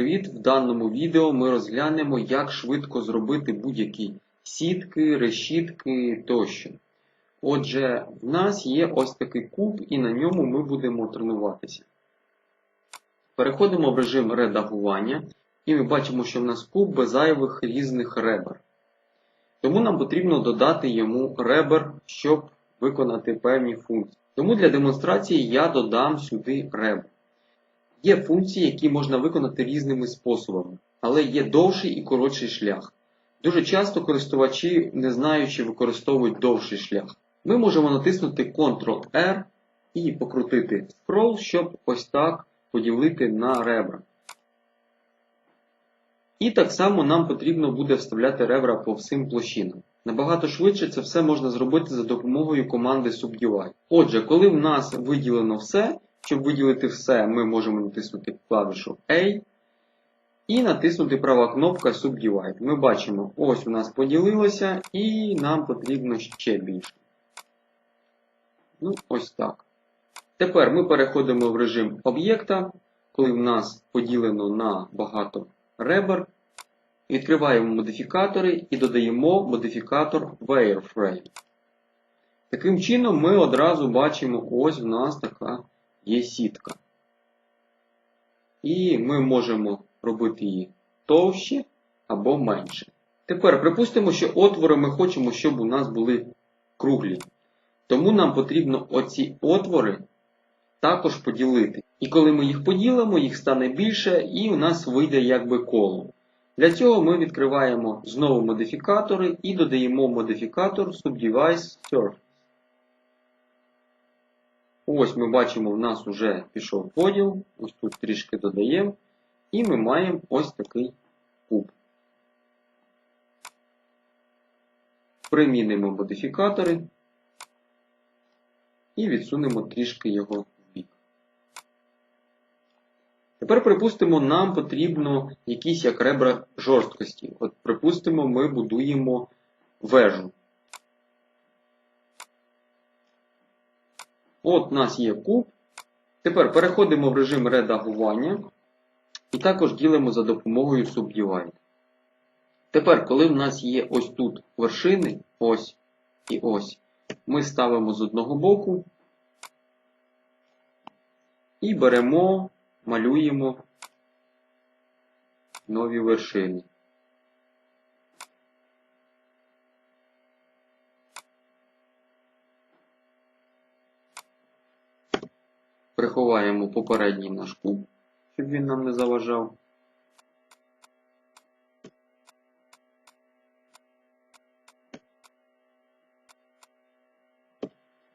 привіт! В даному відео ми розглянемо, як швидко зробити будь-які сітки, решітки тощо. Отже, в нас є ось такий куб, і на ньому ми будемо тренуватися. Переходимо в режим редагування, і ми бачимо, що в нас куб без зайвих різних ребер. Тому нам потрібно додати йому ребер, щоб виконати певні функції. Тому для демонстрації я додам сюди ребер. Є функції, які можна виконати різними способами, але є довший і коротший шлях. Дуже часто користувачі, не знаючи, використовують довший шлях. Ми можемо натиснути Ctrl-R і покрутити Scroll, щоб ось так поділити на ребра. І так само нам потрібно буде вставляти ребра по всім площинам. Набагато швидше це все можна зробити за допомогою команди Subdivide. Отже, коли в нас виділено все, щоб виділити все, ми можемо натиснути клавішу A і натиснути права кнопка Subdivide. Ми бачимо, ось у нас поділилося, і нам потрібно ще більше. Ну, ось так. Тепер ми переходимо в режим об'єкта, коли в нас поділено на багато ребер. Відкриваємо модифікатори і додаємо модифікатор Wireframe. Таким чином, ми одразу бачимо, ось в нас така є сітка. І ми можемо робити її товще або менше. Тепер припустимо, що отвори ми хочемо, щоб у нас були круглі. Тому нам потрібно оці отвори також поділити. І коли ми їх поділимо, їх стане більше, і у нас вийде якби коло. Для цього ми відкриваємо знову модифікатори і додаємо модифікатор Subdevice Surface. Ось ми бачимо, в нас вже пішов поділ, ось тут трішки додаємо, і ми маємо ось такий куб. Примінимо модифікатори і відсунемо трішки його в бік. Тепер, припустимо, нам потрібно якісь як ребра жорсткості. От, припустимо, ми будуємо вежу. От у нас є куб. Тепер переходимо в режим редагування і також ділимо за допомогою Subdivide. Тепер, коли в нас є ось тут вершини, ось і ось, ми ставимо з одного боку і беремо, малюємо нові вершини. Приховаємо попередній наш куб, щоб він нам не заважав.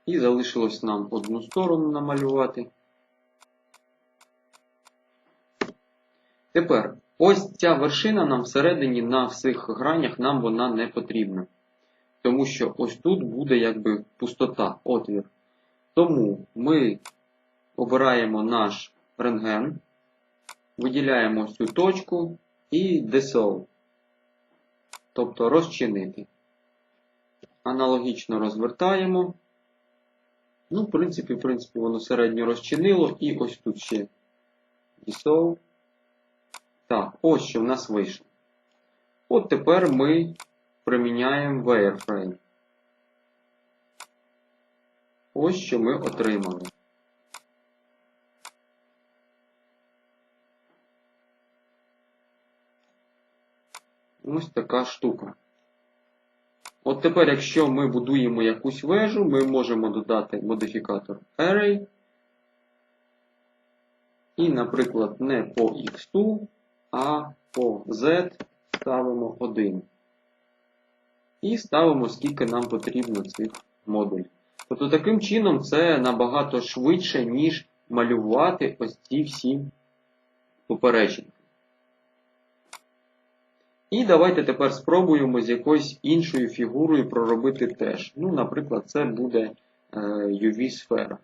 І залишилось нам одну сторону намалювати. Тепер, ось ця вершина нам всередині на всіх гранях нам вона не потрібна. Тому що ось тут буде якби пустота, отвір. Тому ми обираємо наш рентген, виділяємо цю точку і Dissolve. Тобто розчинити. Аналогічно розвертаємо. Ну, в принципі, в принципі, воно середньо розчинило. І ось тут ще Dissolve. Так, ось що в нас вийшло. От тепер ми приміняємо Wireframe. Ось що ми отримали. Ось така штука. От тепер, якщо ми будуємо якусь вежу, ми можемо додати модифікатор Array. І, наприклад, не по X2, а по Z ставимо 1. І ставимо, скільки нам потрібно цих модулів. Тобто, таким чином, це набагато швидше, ніж малювати ось ці всі попередження. І давайте тепер спробуємо з якоюсь іншою фігурою проробити теж. Ну, наприклад, це буде UV-сфера.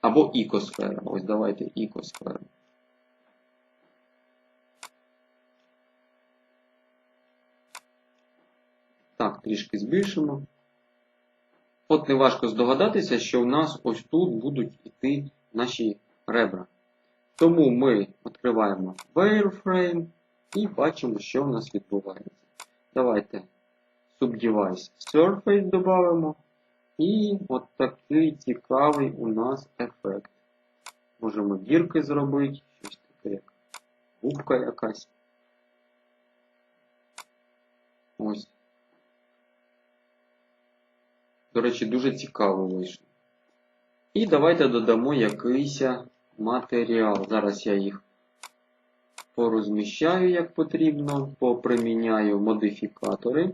Або ікосфера. Ось давайте ікосфера. Так, трішки збільшимо. От неважко здогадатися, що у нас ось тут будуть йти наші ребра. Тому ми відкриваємо wireframe і бачимо, що в нас відбувається. Давайте subdevice surface додамо. І от такий цікавий у нас ефект. Можемо дірки зробити, щось таке, як губка якась. Ось. До речі, дуже цікаво вийшло. І давайте додамо якийсь матеріал. Зараз я їх порозміщаю як потрібно, поприміняю модифікатори.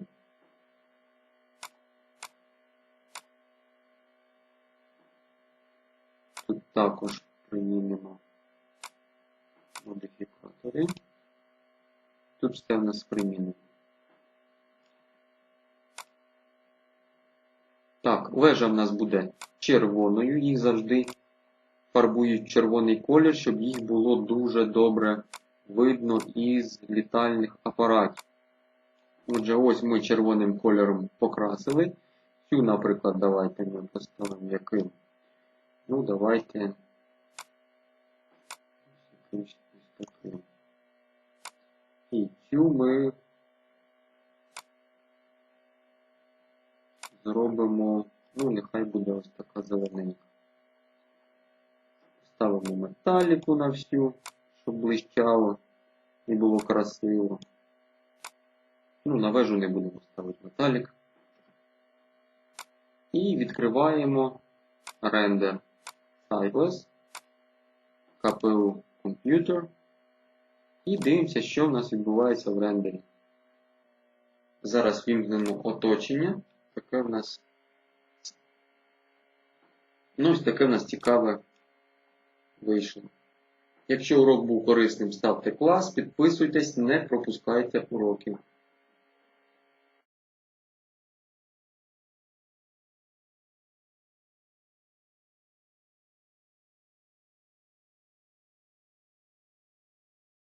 Тут також примінимо модифікатори. Тут все в нас примінено. Так, вежа в нас буде червоною, їх завжди фарбують червоний колір, щоб їх було дуже добре видно із літальних апаратів. Отже, ось ми червоним кольором покрасили. Цю, наприклад, давайте ми поставимо яким. Ну, давайте. І цю ми зробимо, ну, нехай буде ось така зелененька. Ставимо металіку на всю, щоб блищало і було красиво. Ну, на вежу не будемо ставити металік. І відкриваємо рендер Sightless, KPU Computer. І дивимося, що в нас відбувається в рендері. Зараз вімкнемо оточення. Таке в нас. Ну, ось таке в нас цікаве вийшло. Якщо урок був корисним, ставте клас, підписуйтесь, не пропускайте уроків.